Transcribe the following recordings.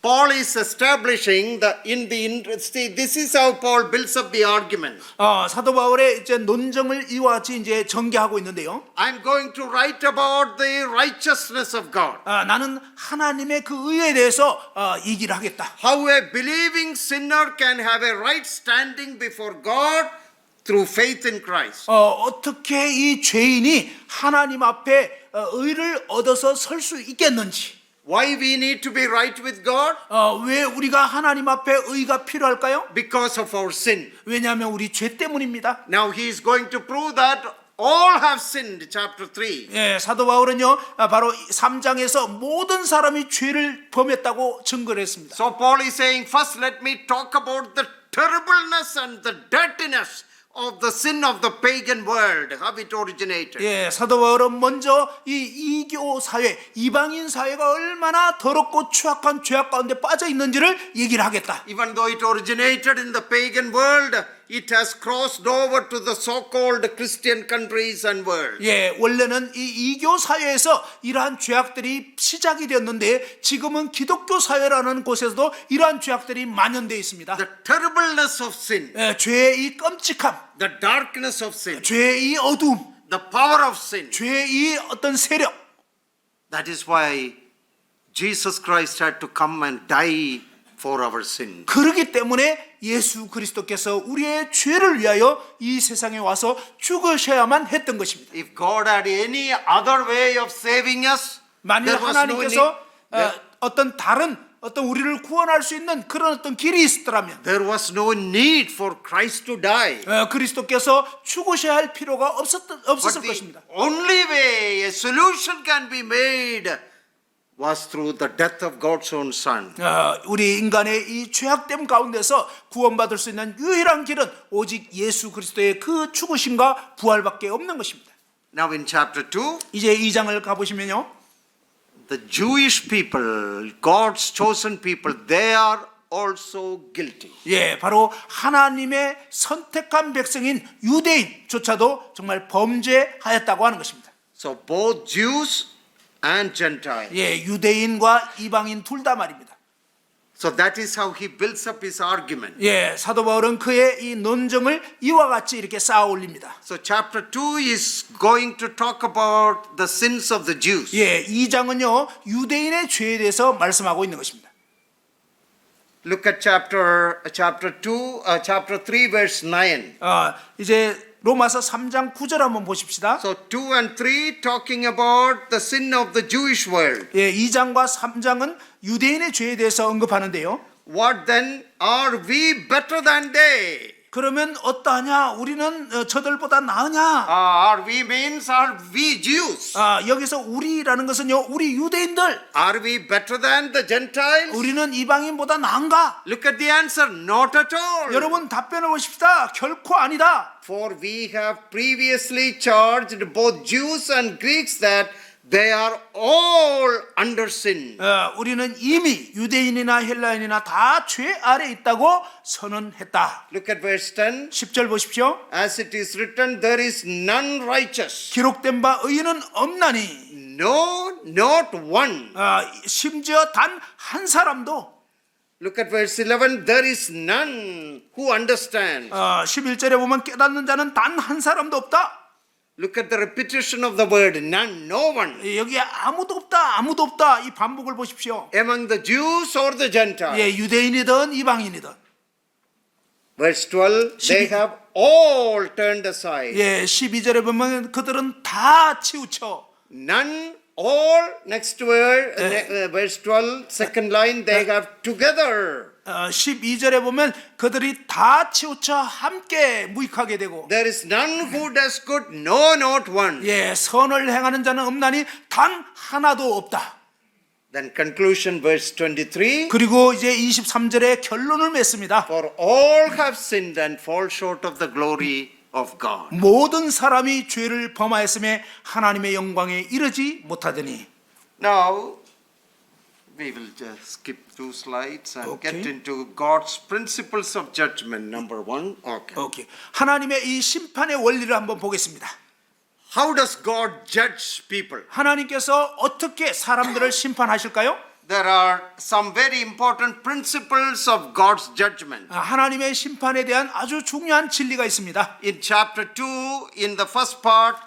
Paul is establishing the in the see this is how Paul builds up the argument. 어, 사도 바울의 이제 논정을 이와 같이 이제 전개하고 있는데요. I'm going to write about the righteousness of God. 아, 나는 하나님의 그 의에 대해서 어, 얘기를 하겠다. How a believing sinner can have a right standing before God through faith in Christ. 어, 어떻게 이 죄인이 하나님 앞에 어, 의를 얻어서 설 수 있겠는지. Why we need to be right with God? 어, 왜 우리가 하나님 앞에 의가 필요할까요? Because of our sin. 왜냐하면 우리 죄 때문입니다. Now he is going to prove that all have sinned, chapter 3. 예, 사도 바울은요, 아, 바로 3장에서 모든 사람이 죄를 범했다고 증거를 했습니다. So Paul is saying, first let me talk about the terribleness and the dirtiness of the sin of the pagan world, how it originated. 예, 사도 바울은 먼저 이 이교 사회, 이방인 사회가 얼마나 더럽고 추악한 죄악 가운데 빠져 있는지를 얘기를 하겠다. Even though it originated in the pagan world, it has crossed over to the so-called Christian countries and world. 예, 원래는 이 이교 사회에서 이러한 죄악들이 시작이 되었는데 지금은 기독교 사회라는 곳에서도 이러한 죄악들이 만연되어 있습니다. The terribleness of sin, 예, 죄의 이 끔찍함, the darkness of sin, 죄의 이 어두움, the power of sin. 죄의 이 어떤 세력. That is why Jesus Christ had to come and die for our sin. 그러기 때문에 예수 그리스도께서 우리의 죄를 위하여 이 세상에 와서 죽으셔야만 했던 것입니다. If God had any other way of saving us, 만일 there was no 하나님께서 need, 어, 어떤 다른 어떤 우리를 구원할 수 있는 그런 어떤 길이 있었더라면 there was no need for Christ to die. 어, 그리스도께서 죽으셔야 할 필요가 없었, But 없었을 the 것입니다. only way a solution can be made was through the death of God's own Son. 어, 우리 인간의 이 죄악됨 가운데서 구원받을 수 있는 유일한 길은 오직 예수 그리스도의 그 죽으심과 부활밖에 없는 것입니다. Now in chapter 2, 이제 2장을 가보시면요. the Jewish people, God's chosen people, they are also guilty. 예, 바로 하나님의 선택한 백성인 유대인조차도 정말 범죄하였다고 하는 것입니다. So both Jews and Gentiles. 예, 유대인과 이방인 둘 다 말입니다. So that is how he builds up his argument. 예, 사도 바울은 그의 이 논정을 이와 같이 이렇게 쌓아 올립니다. So chapter 2 is going to talk about the sins of the Jews. 예, 2장은요, 유대인의 죄에 대해서 말씀하고 있는 것입니다. Look at chapter chapter 2 uh, chapter 3 verse 9. 어, 이제 로마서 3장 9절 한번 보십시다. So 2 and 3 talking about the sin of the Jewish world. 예, 2장과 3장은 유대인의 죄에 대해서 언급하는데요. What then are we better than they? 그러면 어떠하냐? 우리는 어, 저들보다 나으냐? Uh, are we means are we Jews? 아, 여기서 우리라는 것은요, 우리 유대인들, Are we better than the Gentiles? 우리는 이방인보다 나은가? Look at the answer. Not at all. 여러분 답변을 보십시다. 결코 아니다. For we have previously charged both Jews and Greeks that they are all under sin. 어, 우리는 이미 유대인이나 헬라인이나 다 죄 아래 있다고 선언했다. Look at verse 10. 10절 보십시오. As it is written, there is none righteous. 기록된 바 의인은 없나니 No, not one. 어, 심지어 단 한 사람도 Look at verse 11. There is none who understands. 어, 11절에 보면 깨닫는 자는 단 한 사람도 없다. Look at the repetition of the word none, no one. 여기에 아무도 없다. 아무도 없다. 이 반복을 보십시오. Among the Jews or the Gentiles. 예, 유대인이든 이방인이든 Verse 12. They have all turned aside. 예, 12절에 보면 그들은 다 치우쳐 None, all, next word, uh, verse 12, second line, they have together. 어, 12절에 보면 그들이 다 치우쳐 함께 무익하게 되고 There is none who does good, no, not one. 예, 선을 행하는 자는 없나니 단 하나도 없다. Then conclusion, verse 23. 그리고 이제 23절에 결론을 맺습니다. For all have sinned and fall short of the glory of God. 모든 사람이 죄를 범하였음에 하나님의 영광에 이르지 못하더니 Now, we will just skip two slides and Okay. get into God's principles of judgment, number one. Okay. 오케이. 하나님의 이 심판의 원리를 한번 보겠습니다. How does God judge people? 하나님께서 어떻게 사람들을 심판하실까요? there are some very important principles of God's judgment. 아, 하나님의 심판에 대한 아주 중요한 진리가 있습니다. In chapter 2, in the first part,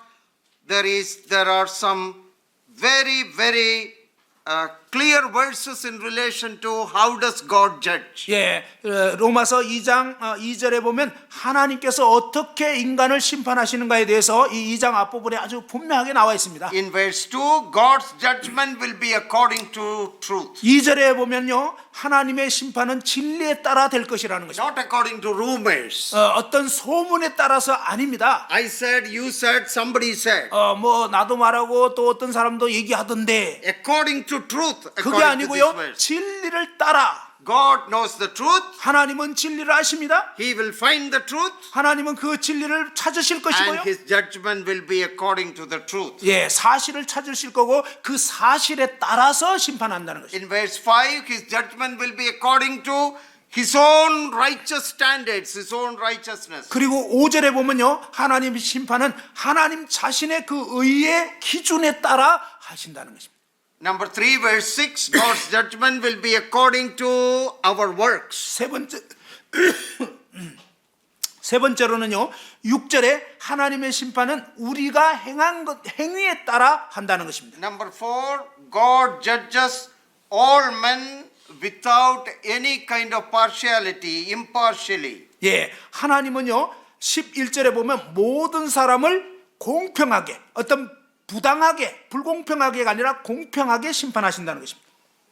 there is there are some very, very uh, clear verses in relation to how does God judge. 예, 어, 로마서 2장 어, 2절에 보면 하나님께서 어떻게 인간을 심판하시는가에 대해서 이 2장 앞부분에 아주 분명하게 나와 있습니다. In verse 2, God's judgment will be according to truth, 2절에 보면요. 하나님의 심판은 진리에 따라 될 것이라는 것입니다. not according to rumors. 어, 어떤 소문에 따라서 아닙니다. I said, you said, somebody said. 어, 뭐 나도 말하고 또 어떤 사람도 얘기하던데 According to truth, 그게 아니고요. 진리를 따라 God knows the truth. 하나님은 진리를 아십니다. He will find the truth. 하나님은 그 진리를 찾으실 것이고요. And his judgment will be according to the truth. 예, 사실을 찾으실 거고 그 사실에 따라서 심판한다는 것입니다. In verse 5, his judgment will be according to his own righteous standards, his own righteousness. 그리고 5절에 보면요. 하나님의 심판은 하나님 자신의 그 의의 기준에 따라 하신다는 것입니다. Number 3, verse 6, God's judgment will be according to our works. 세 번째 세 번째로는요. 6절에 하나님의 심판은 우리가 행한 것 행위에 따라 한다는 것입니다. Number 4, God judges all men without any kind of partiality, impartially. 예, 하나님은요. 11절에 보면 모든 사람을 공평하게 어떤 부당하게 불공평하게가 아니라 공평하게 심판하신다는 것입니다.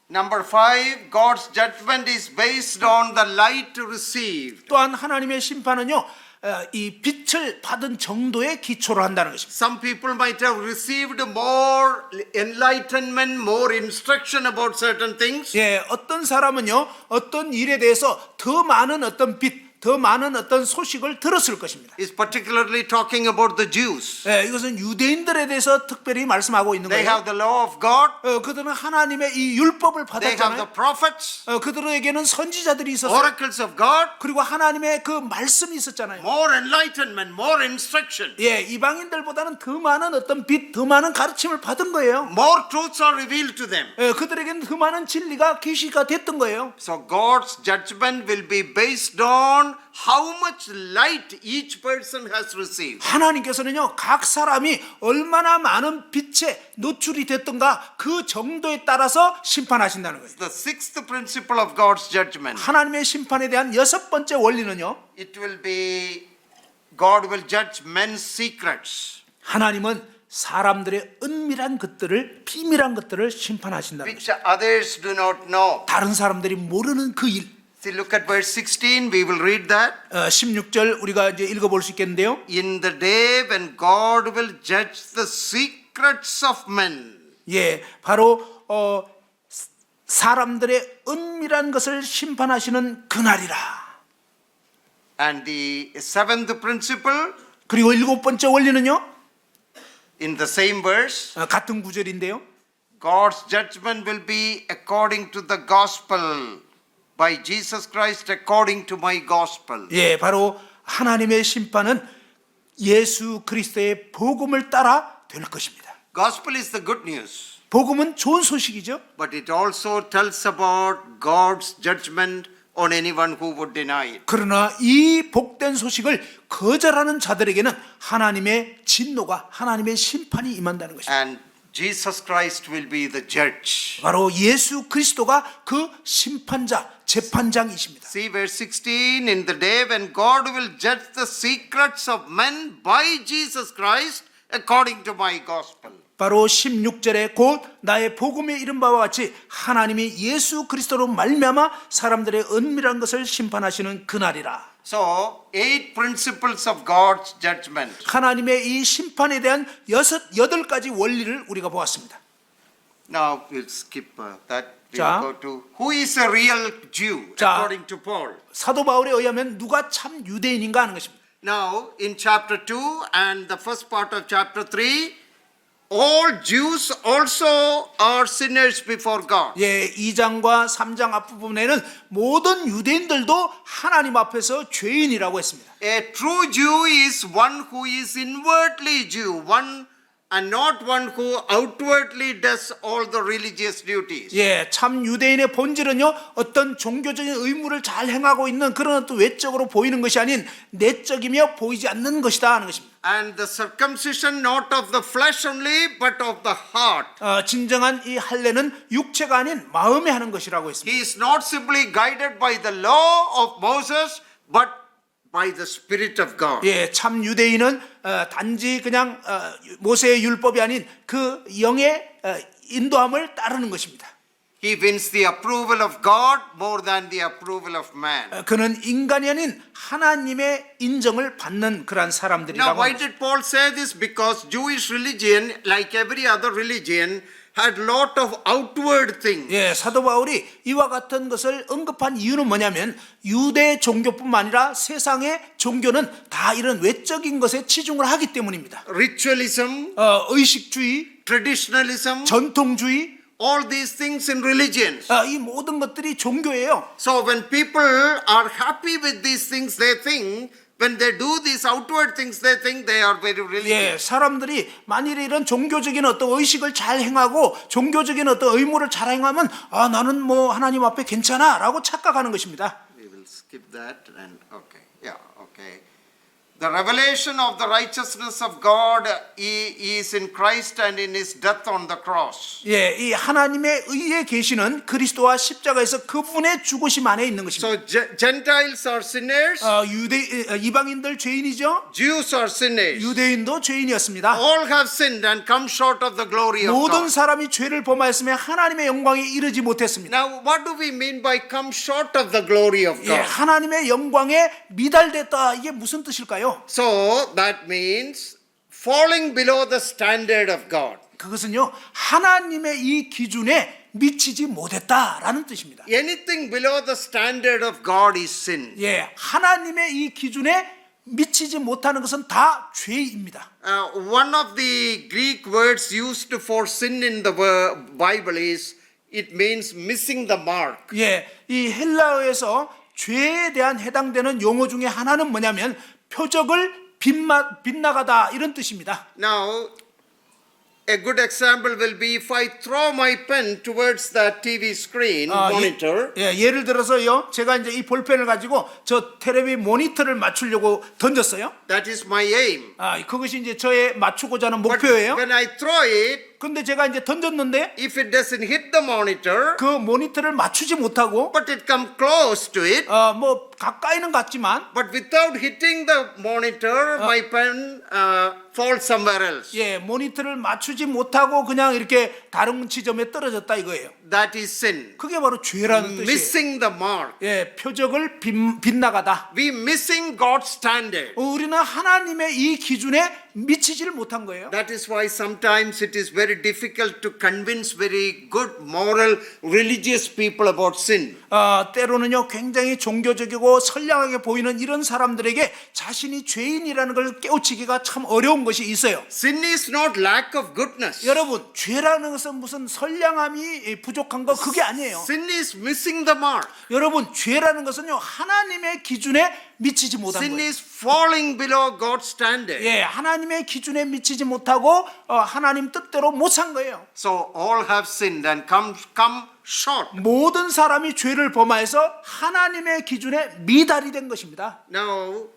Number 5, God's judgment is based on the light received. 또한 하나님의 심판은요. 어, 이 빛을 받은 정도의 기초로 한다는 것입니다. Some people might have received more enlightenment, more instruction about certain things. 예, 어떤 사람은요, 어떤 일에 대해서 더 많은 어떤 빛, 더 많은 어떤 소식을 들었을 것입니다. Is particularly talking about the Jews. 예, 이것은 유대인들에 대해서 특별히 말씀하고 있는 They 거예요. have the law of God, 어, 그들은 하나님의 이 율법을 they have the 받았잖아요. prophets, 어, 그들에게는 선지자들이 있었어요. oracles of God, 그리고 하나님의 그 말씀이 있었잖아요. more enlightenment, more instruction. 예, 이방인들보다는 더 많은 어떤 빛, 더 많은 가르침을 받은 거예요. More truths are revealed to them. 예, 그들에게는 더 많은 진리가 계시가 됐던 거예요. So God's judgment will be based on how much light each person has received. 하나님께서는요, 각 사람이 얼마나 많은 빛에 노출이 됐던가 그 정도에 따라서 심판하신다는 거예요. The sixth principle of God's judgment. 하나님의 심판에 대한 여섯 번째 원리는요, It will be God will judge men's secrets, 하나님은 사람들의 은밀한 것들을, 비밀한 것들을 심판하신다는 거예요. which others do not know. 다른 사람들이 모르는 그 일. See, look at verse 16. We will read that. 어, 16절 우리가 이제 읽어볼 수 있겠는데요. In the day when God will judge the secrets of men. 예, 바로 어, 사람들의 은밀한 것을 심판하시는 그날이라. And the seventh principle 그리고 일곱 번째 원리는요, in the same verse. 어, 같은 구절인데요. God's judgment will be according to the gospel by Jesus Christ according to my gospel. 예, 바로 하나님의 심판은 예수 그리스도의 복음을 따라 될 것입니다. Gospel is the good news, 복음은 좋은 소식이죠. but it also tells about God's judgment on anyone who would deny it. 그러나 이 복된 소식을 거절하는 자들에게는 하나님의 진노가 하나님의 심판이 임한다는 것입니다. And Jesus Christ will be the judge. 바로 예수 그리스도가 그 심판자, 재판장이십니다. See verse 16 in the day when God will judge the secrets of men by Jesus Christ according to my gospel. 바로 16절에 곧 나의 복음에 이른 바와 같이 하나님이 예수 그리스도로 말미암아 사람들의 은밀한 것을 심판하시는 그날이라. So, eight principles of God's judgment. 하나님의 이 심판에 대한 여섯 여덟 가지 원리를 우리가 보았습니다. Now we'll skip uh, that. We'll 자. go to who is a real Jew 자. according to Paul. 사도 바울에 의하면 누가 참 유대인인가 하는 것입니다. Now in chapter 2 and the first part of chapter 3, all Jews also are sinners before God. 예, 2장과 3장 앞부분에는 모든 유대인들도 하나님 앞에서 죄인이라고 했습니다. A true Jew is one who is inwardly Jew, one and not one who outwardly does all the religious duties. 예, 참 유대인의 본질은요, 어떤 종교적인 의무를 잘 행하고 있는 그런 어떤 외적으로 보이는 것이 아닌 내적이며 보이지 않는 것이다 하는 것입니다. And the circumcision not of the flesh only, but of the heart. 어, 진정한 이 할례는 육체가 아닌 마음에 하는 것이라고 했습니다. He is not simply guided by the law of Moses, but by the Spirit of God. 예, 참 유대인은 어, 단지 그냥 어, 모세의 율법이 아닌 그 영의 어, 인도함을 따르는 것입니다. He wins the approval of God more than the approval of man. 어, 그는 인간이 아닌 하나님의 인정을 받는 그러한 Now, 사람들이라고 why 합니다. did Paul say this? Because Jewish religion, like every other religion, had lot of outward things. 예, 사도 바울이 이와 같은 것을 언급한 이유는 뭐냐면 유대 종교뿐만 아니라 세상의 종교는 다 이런 외적인 것에 치중을 하기 때문입니다. Ritualism, 어, 의식주의, traditionalism, 전통주의, all these things in religions. 어, 이 모든 것들이 종교예요. So when people are happy with these things, they think, when they do these outward things, they think they are very religious. 예, 사람들이 만일에 이런 종교적인 어떤 의식을 잘 행하고 종교적인 어떤 의무를 잘 행하면 아 나는 뭐 하나님 앞에 괜찮아라고 착각하는 것입니다. We will skip that and okay. The revelation of the righteousness of God is in Christ and in his death on the cross. 예, 이 하나님의 의의 계시는 그리스도와 십자가에서 그분의 죽으심 안에 있는 것입니다. So Ge- Gentiles are sinners, 어, 유대 어, 이방인들 죄인이죠. Jews are sinners. 유대인도 죄인이었습니다. All have sinned and come short of the glory of 모든 God. 사람이 죄를 범하였으며 하나님의 영광에 이르지 못했습니다. Now, what do we mean by come short of the glory of 예, God? 하나님의 영광에 미달됐다. 이게 무슨 뜻일까요? So that means falling below the standard of God. 그것은요 하나님의 이 기준에 미치지 못했다라는 뜻입니다. Anything below the standard of God is sin. 예, 하나님의 이 기준에 미치지 못하는 것은 다 죄입니다. Uh, one of the Greek words used for sin in the Bible is it means missing the mark. 예, 이 헬라어에서 죄에 대한 해당되는 용어 중에 하나는 뭐냐면 표적을 빗마, 빗나가다 이런 뜻입니다. Now, a good example will be if I throw my pen towards the TV screen 아, monitor. 예, 예, 예를 들어서요, 제가 이제 이 볼펜을 가지고 저 텔레비 모니터를 맞추려고 던졌어요. That is my aim. 아, 그것이 이제 저의 맞추고자 하는 But 목표예요. when I throw it, 근데 제가 이제 던졌는데 if it doesn't hit the monitor, 그 모니터를 맞추지 못하고 but it come close to it, 어, 뭐 가까이는 갔지만 but without hitting the monitor, my pen uh, falls somewhere else. 예, 모니터를 맞추지 못하고 그냥 이렇게 다른 지점에 떨어졌다 이거예요. That is sin. 그게 바로 죄라는 뜻이에요. Missing the mark. 예, 표적을 빗, 빗나가다. We missing God's standard. 어, 우리는 하나님의 이 기준에 미치지를 못한 거예요. That is why sometimes it is very difficult to convince very good moral religious people about sin. 어, 때로는요 굉장히 종교적이고 선량하게 보이는 이런 사람들에게 자신이 죄인이라는 걸 깨우치기가 참 어려운 것이 있어요. Sin is not lack of goodness. 여러분 죄라는 것은 무슨 선량함이 부족 한 거 그게 아니에요. Sin is missing the mark. 여러분 죄라는 것은요 하나님의 기준에 미치지 못한 Sin 거예요. is falling below God's standard. 예, 하나님의 기준에 미치지 못하고 어, 하나님 뜻대로 못 산 거예요. So all have sinned and come come short. 모든 사람이 죄를 범하여서 하나님의 기준에 미달이 된 것입니다. Now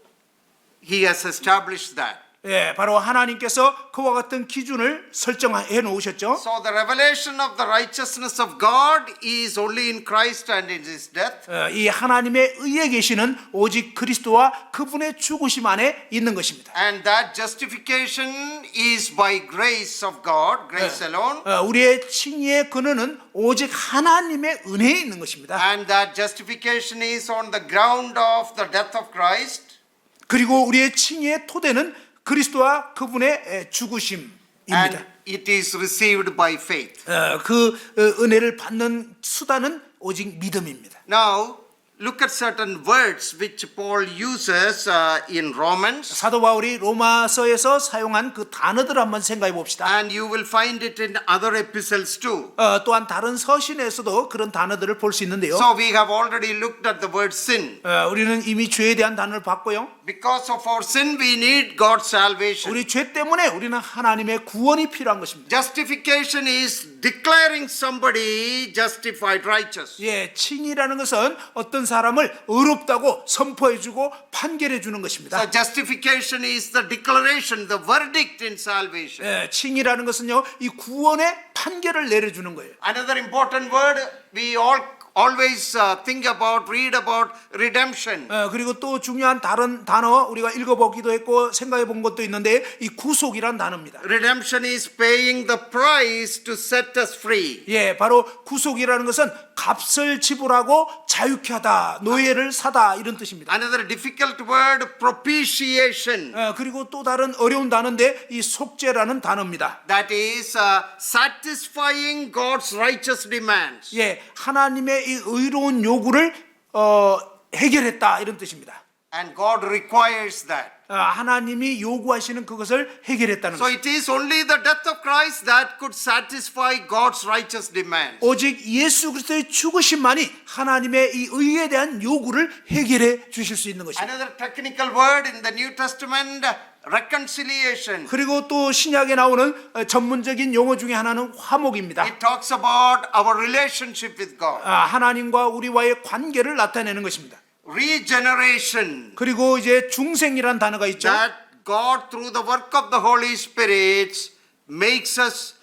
he has established that. 예, 바로 하나님께서 그와 같은 기준을 설정해 놓으셨죠. So the revelation of the righteousness of God is only in Christ and in his death. 어, 이 하나님의 의에 계시는 오직 그리스도와 그분의 죽으심 안에 있는 것입니다. And that justification is by grace of God, grace alone. 어, 우리의 칭의의 근원은 오직 하나님의 은혜에 있는 것입니다. And that justification is on the ground of the death of Christ. 그리고 우리의 칭의의 토대는 그리스도와 그분의 에, 죽으심입니다. And it is received by faith. 어, 그 어, 은혜를 받는 수단은 오직 믿음입니다. Now, look at certain words which Paul uses uh, in Romans, 사도 바울이 로마서에서 사용한 그 단어들을 한번 생각해 봅시다. and you will find it in other epistles too. 어, 또한 다른 서신에서도 그런 단어들을 볼 수 있는데요. So we have already looked at the word sin. 어, 우리는 이미 죄에 대한 단어를 봤고요. Because of our sin, we need God's salvation. 우리 죄 때문에 우리는 하나님의 구원이 필요한 것입니다. Justification is declaring somebody justified, righteous. 예, 칭이라는 것은 어떤 사람을 의롭다고 선포해 주고 판결해 주는 것입니다. So justification is the declaration, the verdict in salvation. 예, 칭이라는 것은요, 이 구원의 판결을 내려 주는 거예요. Another important word we all always uh, think about, read about redemption. 어, 그리고 또 중요한 다른 단어 우리가 읽어보기도 했고 생각해 본 것도 있는데 이 구속이란 단어입니다. Redemption is paying the price to set us free. 예, 바로 구속이라는 것은 값을 지불하고 자유케 하다, 노예를 사다 이런 뜻입니다. Another difficult word, propitiation. 어, 그리고 또 다른 어려운 단어인데 이 속죄라는 단어입니다. That is uh, satisfying God's righteous demands. 예, 하나님의 이 의로운 요구를 어, 해결했다 이런 뜻입니다. And God requires that. 어, 하나님이 요구하시는 그것을 해결했다는 So 것. it is only the death of Christ that could satisfy God's righteous demands. 오직 예수 그리스도의 죽으심만이 하나님의 이 의에 대한 요구를 해결해 주실 수 있는 것입니다. Another technical word in the New Testament, reconciliation. 그리고 또 신약에 나오는 어, 전문적인 용어 중에 하나는 화목입니다. It talks about our relationship with God. 아, 하나님과 우리와의 관계를 나타내는 것입니다. Regeneration. 그리고 이제 중생이란 단어가 있죠. That God, through the work of the Holy Spirit, makes us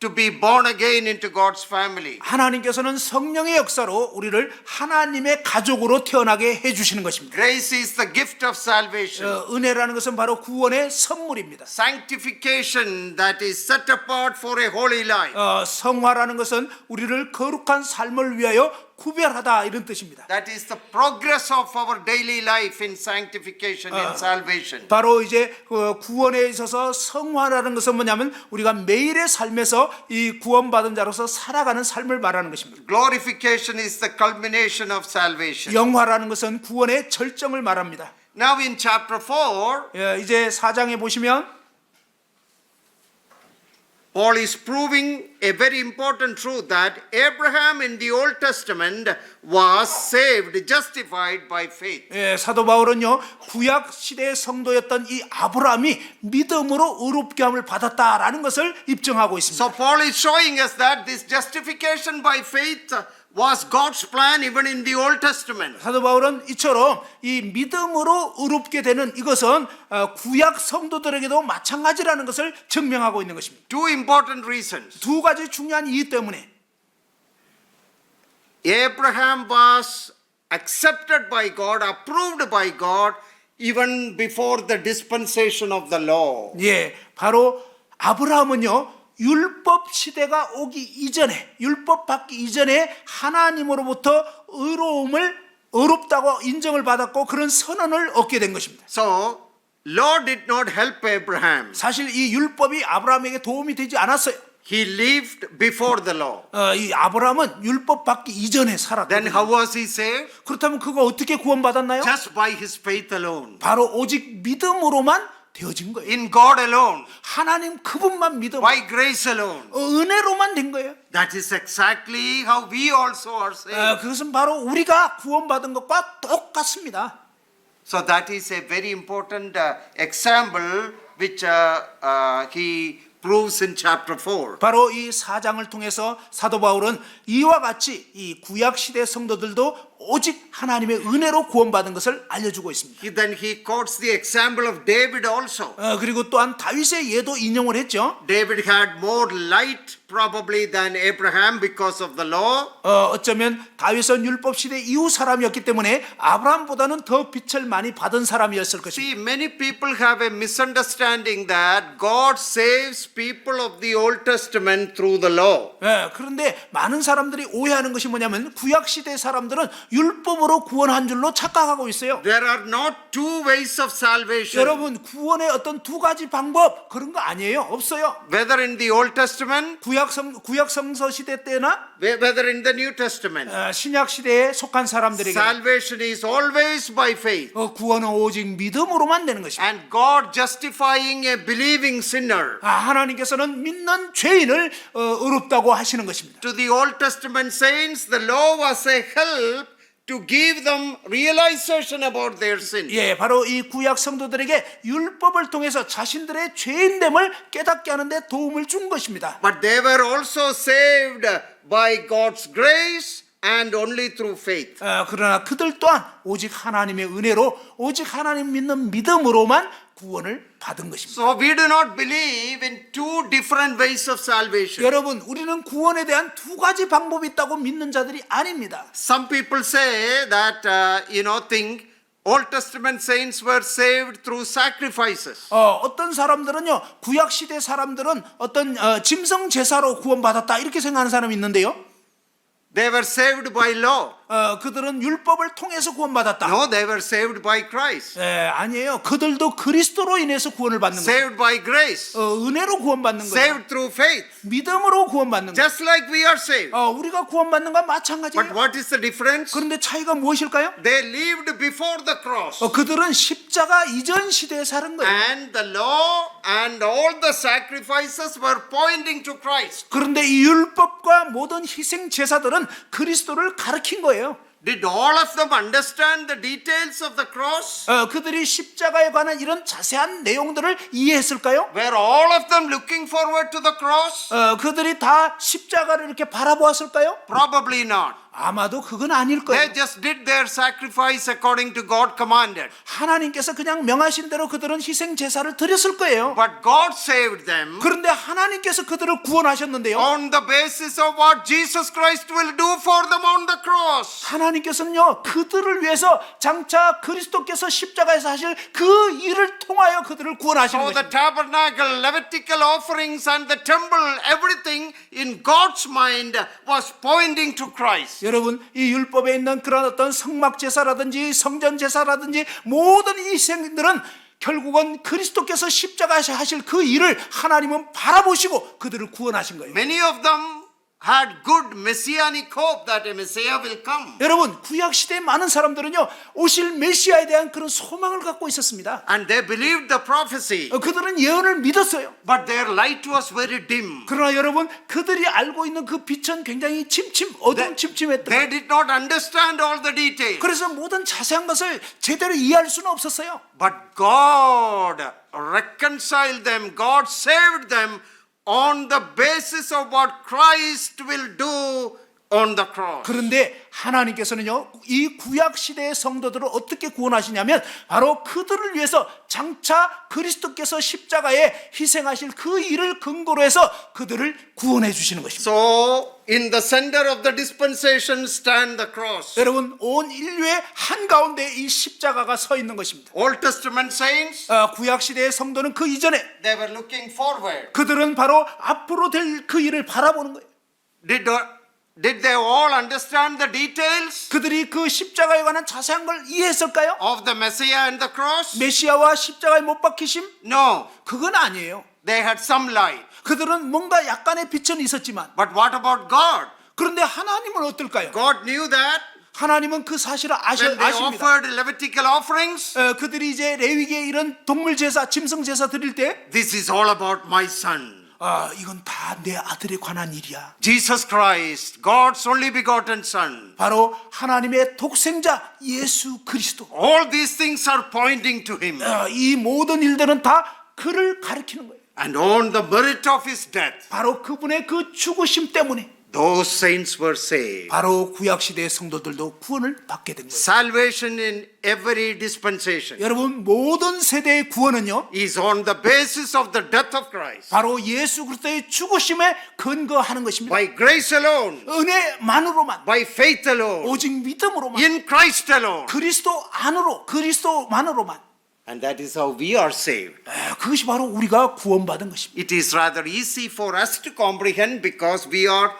to be born again into God's family. 하나님께서는 성령의 역사로 우리를 하나님의 가족으로 태어나게 해 주시는 것입니다. Grace is the gift of salvation. 어, 은혜라는 것은 바로 구원의 선물입니다. Sanctification that is set apart for a holy life. 어, 성화라는 것은 우리를 거룩한 삶을 위하여 구별하다 이런 뜻입니다. That is the progress of our daily life in sanctification, in salvation. 바로 이제 그 구원에 있어서 성화라는 것은 뭐냐면 우리가 매일의 삶에서 이 구원받은 자로서 살아가는 삶을 말하는 것입니다. Glorification is the culmination of salvation. 영화라는 것은 구원의 절정을 말합니다. Now in chapter 4, 예, 이제 4장에 보시면 Paul is proving a very important truth that Abraham in the Old Testament was saved, justified by faith. 예, 사도 바울은요 구약 시대의 성도였던 이 아브라함이 믿음으로 의롭게 함을 받았다라는 것을 입증하고 있습니다. So Paul is showing us that this justification by faith was God's plan even in the Old Testament. 사도 바울은 이처럼 이 믿음으로 의롭게 되는 이것은 어, 구약 성도들에게도 마찬가지라는 것을 증명하고 있는 것입니다. Two important reasons. 두 가지 중요한 이유 때문에 Abraham was accepted by God, approved by God, even before the dispensation of the law. 예, 바로 아브라함은요 율법 시대가 오기 이전에 율법 받기 이전에 하나님으로부터 의로움을 의롭다고 인정을 받았고 그런 선언을 얻게 된 것입니다. So, law did not help Abraham. 사실 이 율법이 아브라함에게 도움이 되지 않았어요. He lived before the law. 어, 이 아브라함은 율법 받기 이전에 Then 살았거든요. how was he saved? 그렇다면 그거 어떻게 구원받았나요? Just by his faith alone. 바로 오직 믿음으로만 되어진 거예요. In God alone. 하나님 그분만 믿음, By grace alone. 어, 은혜로만 된 거예요. That is exactly how we also are 어, saved. 그것은 바로 우리가 구원받은 것과 똑같습니다. So that is a very important uh, example which uh, uh, he proves in chapter 4. 바로 이 사장을 통해서 사도 바울은 이와 같이 이 구약 시대 성도들도 오직 하나님의 은혜로 구원받은 것을 알려주고 있습니다. He, then he quotes the example of David also. 어, 그리고 또한 다윗의 예도 인용을 했죠. David had more light probably than Abraham because of the law. 어, 어쩌면 다윗은 율법 시대 이후 사람이었기 때문에 아브라함보다는 더 빛을 많이 받은 사람이었을 것입니다. See, many people have a misunderstanding that God saves people of the Old Testament through the law. 예, 그런데 많은 사람들이 오해하는 것이 뭐냐면 구약 시대 사람들은 율법으로 구원한 줄로 착각하고 있어요. There are not two ways of salvation. 여러분 구원의 어떤 두 가지 방법 그런 거 아니에요. 없어요. Whether in the Old Testament, 구약 성 구약 성서 시대 때나 whether in the New Testament, 어, 신약 시대에 속한 사람들에게 salvation is always by faith. 어, 구원은 오직 믿음으로만 되는 것입니다. And God justifying a believing sinner. 아, 하나님께서는 믿는 죄인을 어, 의롭다고 하시는 것입니다. To the Old Testament saints, the law was a help to give them realization about their sin. 예, 바로 이 구약 성도들에게 율법을 통해서 자신들의 죄인됨을 깨닫게 하는데 도움을 준 것입니다. But they were also saved by God's grace and only through faith. 어, 그러나 그들 또한 오직 하나님의 은혜로 오직 하나님 믿는 믿음으로만 구원을 받은 것입니다. So we do not believe in two different ways of salvation. 여러분, 우리는 구원에 대한 두 가지 방법이 있다고 믿는 자들이 아닙니다. Some people say that, uh, you know, think Old Testament saints were saved through sacrifices. 어, 어떤 사람들은요, 구약 시대 사람들은 어떤 어, 짐승 제사로 구원받았다 이렇게 생각하는 사람이 있는데요. They were saved by law. 어, 그들은 율법을 통해서 구원받았다. No, they were saved by Christ. 예, 아니에요. 그들도 그리스도로 인해서 구원을 받는 거예요. Saved by grace. 어, 은혜로 구원받는 거예요. Saved through faith. 믿음으로 구원받는 거예요. Just like we are saved. 어, 우리가 구원받는 건 But 마찬가지예요. what is the difference? 그런데 차이가 무엇일까요? They lived before the cross. 어, 그들은 십자가 이전 시대에 사는 거예요. And the law and all the sacrifices were pointing to Christ. 그런데 이 율법과 모든 희생 제사들은 그리스도를 가르친 거예요. Did all of them understand the details of the cross? 어, 그들이 십자가에 관한 이런 자세한 내용들을 이해했을까요? Were all of them looking forward to the cross? 어, 그들이 다 십자가를 이렇게 바라보았을까요? Probably not. 아마도 그건 아닐 They 거예요. just did their sacrifice according to God commanded. 하나님께서 그냥 명하신 대로 그들은 희생 제사를 드렸을 거예요. But God saved them 그런데 하나님께서 그들을 구원하셨는데요. on the basis of what Jesus Christ will do for them on the cross. 하나님께서는요 그들을 위해서 장차 그리스도께서 십자가에서 하실 그 일을 통하여 그들을 구원하시는 So the tabernacle, Levitical offerings, and the temple, everything in God's mind was pointing to Christ. 여러분 이 율법에 있는 그런 어떤 성막 제사라든지 성전 제사라든지 모든 이 희생들은 결국은 그리스도께서 십자가에서 하실 그 일을 하나님은 바라보시고 그들을 구원하신 거예요. Many of them had good messianic hope that a Messiah will come. 여러분 구약 시대의 많은 사람들은요 오실 메시아에 대한 그런 소망을 갖고 있었습니다. And they believed the prophecy. 어, 그들은 예언을 믿었어요. But their light was very dim. 그러나 여러분 그들이 알고 있는 그 빛은 굉장히 침침 어둠 침침했던 They did not understand all the details. 그래서 모든 자세한 것을 제대로 이해할 수는 없었어요. But God reconciled them, God saved them on the basis of what Christ will do. 그런데 하나님께서는요 이 구약 시대의 성도들을 어떻게 구원하시냐면 바로 그들을 위해서 장차 그리스도께서 십자가에 희생하실 그 일을 근거로 해서 그들을 구원해 주시는 것입니다. So, in the center of the dispensation stand the cross. 여러분 온 인류의 한 가운데 이 십자가가 서 있는 것입니다. Old Testament saints, 아, 구약 시대의 성도는 그 이전에 they were looking forward. 그들은 바로 앞으로 될 그 일을 바라보는 거예요. Did, did they all understand the details 그들이 그 십자가에 관한 자세한 걸 이해했을까요? of the Messiah and the cross? 메시아와 십자가에 못 박히심? No, 그건 아니에요. they had some light. 그들은 뭔가 약간의 빛은 있었지만 But what about God? 그런데 하나님은 어떨까요? God knew that 하나님은 그 사실을 아시, when they 아십니다. offered Levitical offerings. 어, 그들이 이제 레위기에 이런 동물 제사, 짐승 제사 드릴 때, This is all about my son. 아 이건 다 내 아들에 관한 일이야. Jesus Christ, God's only begotten Son. 바로 하나님의 독생자 예수 그리스도. All these things are pointing to Him. 어, 이 모든 일들은 다 그를 가리키는 거예요. And on the merit of His death, 바로 그분의 그 죽으심 때문에 those saints were saved. 바로 구약 시대의 성도들도 구원을 받게 된 거예요. Salvation in every dispensation 여러분 모든 세대의 구원은요. is on the basis of the death of Christ. 바로 예수 그리스도의 죽으심에 근거하는 것입니다. By grace alone, 은혜만으로만 by faith alone, 오직 믿음으로만 in Christ alone. 그리스도 안으로 그리스도만으로만 And that is how we are saved. 에, 그것이 바로 우리가 구원받은 것입니다. It is rather easy for us to comprehend because we are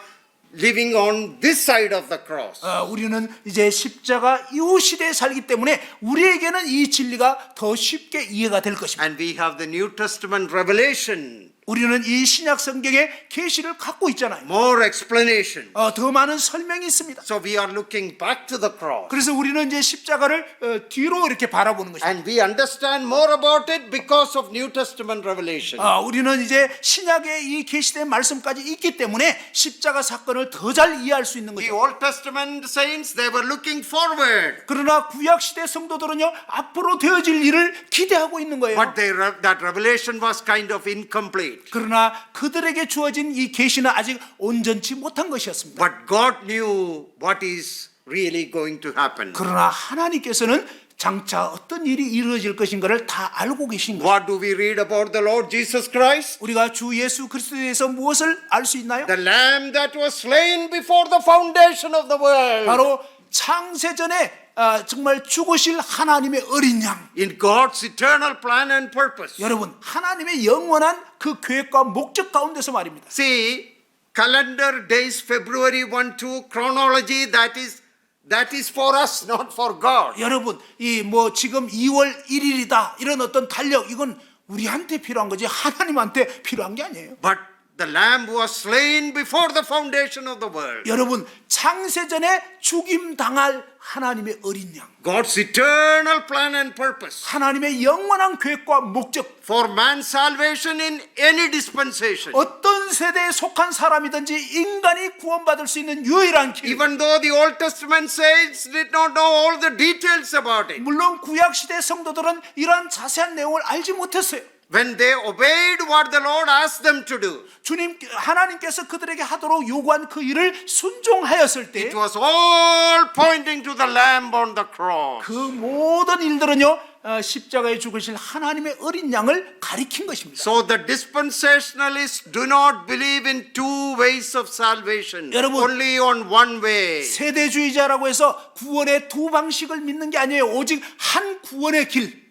living on this side of the cross. 어, 우리는 이제 십자가 이후 시대에 살기 때문에 우리에게는 이 진리가 더 쉽게 이해가 될 것입니다. And we have the New Testament revelation, 우리는 이 신약 성경의 계시를 갖고 있잖아요. more explanation. 어, 더 많은 설명이 있습니다. So we are looking back to the cross. 그래서 우리는 이제 십자가를 어, 뒤로 이렇게 바라보는 것입니다. And we understand more about it because of New Testament revelation. 아, 우리는 이제 신약의 이 계시된 말씀까지 있기 때문에 십자가 사건을 더 잘 이해할 수 있는 The 거죠. Old Testament saints, they were looking forward. 그러나 구약 시대 성도들은요 앞으로 되어질 일을 기대하고 있는 거예요. But they, that revelation was kind of incomplete. 그러나 그들에게 주어진 이 계시는 아직 온전치 못한 것이었습니다. But God knew what is really going to happen. 그러나 하나님께서는 장차 어떤 일이 이루어질 것인가를 다 알고 계신 거예요. What do we read about the Lord Jesus Christ? 우리가 주 예수 그리스도에 대해서 무엇을 알 수 있나요? The lamb that was slain before the foundation of the world. 바로 창세전에 아, 정말 죽으실 하나님의 어린 양. In God's eternal plan and purpose. 여러분 하나님의 영원한 그 계획과 목적 가운데서 말입니다. See, calendar days, February 1, 2, chronology, that is, that is for us, not for God. 여러분 이 뭐 지금 2월 1일이다 이런 어떤 달력 이건 우리한테 필요한 거지 하나님한테 필요한 게 아니에요. But the lamb was slain before the foundation of the world. 여러분 창세전에 죽임 당할 하나님의 어린 양, God's eternal plan and purpose 하나님의 영원한 계획과 목적, for man's salvation in any dispensation. 어떤 세대에 속한 사람이든지 인간이 구원받을 수 있는 유일한 길. Even though the Old Testament saints did not know all the details about it. 물론 구약 시대 성도들은 이러한 자세한 내용을 알지 못했어요. When they obeyed what the Lord asked them to do, 주님 하나님께서 그들에게 하도록 요구한 그 일을 순종하였을 때 it was all pointing to the lamb on the cross. 그 모든 일들은요 어, 십자가에 죽으실 하나님의 어린 양을 가리킨 것입니다. So the dispensationalists do not believe in two ways of salvation, 여러분, only on one way. 세대주의자라고 해서 구원의 두 방식을 믿는 게 아니에요. 오직 한 구원의 길.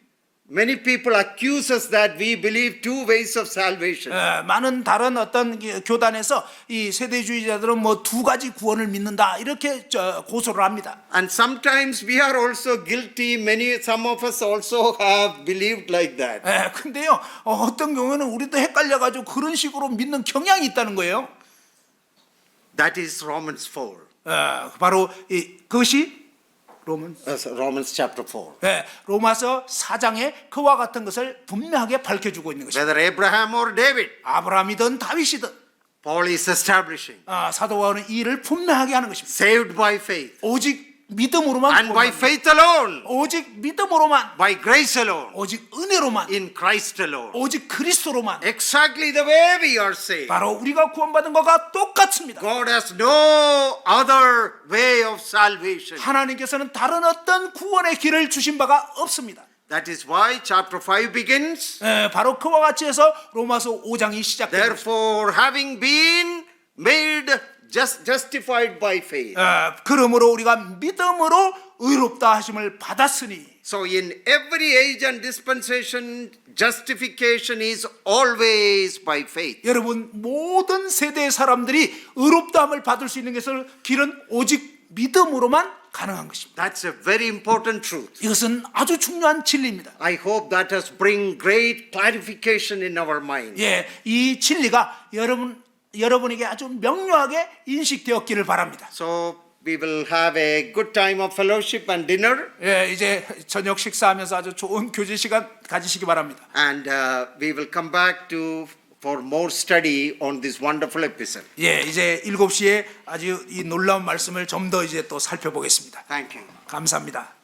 Many people accuse us that we believe two ways of salvation. 어, 많은 다른 어떤 기- 교단에서 이 세대주의자들은 뭐 두 가지 구원을 믿는다 이렇게 저, 고소를 합니다. And sometimes we are also guilty. Many, some of us also have believed like that. 예, 근데요 어, 어떤 경우에는 우리도 헷갈려가지고 그런 식으로 믿는 경향이 있다는 거예요. That is Romans 4. 어, 바로 이, 그것이 Uh, so Romans chapter 4. 예, 로마서 4장에 그와 같은 것을 분명하게 밝혀주고 있는 것입니다. Whether Abraham or David, 아브라함이든 다윗이든 Paul is establishing. 아, 사도 바울은 이 일을 분명하게 하는 것입니다. Saved by faith. 오직 믿음으로만 And by faith alone. 오직 믿음으로만 By grace alone. 오직 은혜로만 In Christ alone. 오직 그리스도로만 Exactly the way we are saved. 바로 우리가 구원받은 것과 똑같습니다. God has no other way of salvation. 하나님께서는 다른 어떤 구원의 길을 주신 바가 없습니다. That is why chapter 5 begins. 예, 바로 그와 같이 해서 로마서 5장이 시작됩니다. Therefore, having been made just justified by faith. 예, 그러므로 우리가 믿음으로 의롭다 하심을 받았으니 So, in every age and dispensation, justification is always by faith. 여러분 모든 세대의 사람들이 의롭다함을 받을 수 있는 것을 길은 오직 믿음으로만 가능한 것입니다. That's a very important truth. 이것은 아주 중요한 진리입니다. I hope that has bring great clarification in our mind. 예, 이 진리가 여러분 여러분에게 아주 명료하게 인식되었기를 바랍니다. So, we will have a good time of fellowship and dinner, 예, 이제 저녁 식사하면서 아주 좋은 교제 시간 가지시기 바랍니다. and uh, we will come back to for more study on this wonderful epistle. 예, 이제 7시에 아주 이 놀라운 말씀을 좀 더 이제 또 살펴보겠습니다. Thank you. 감사합니다.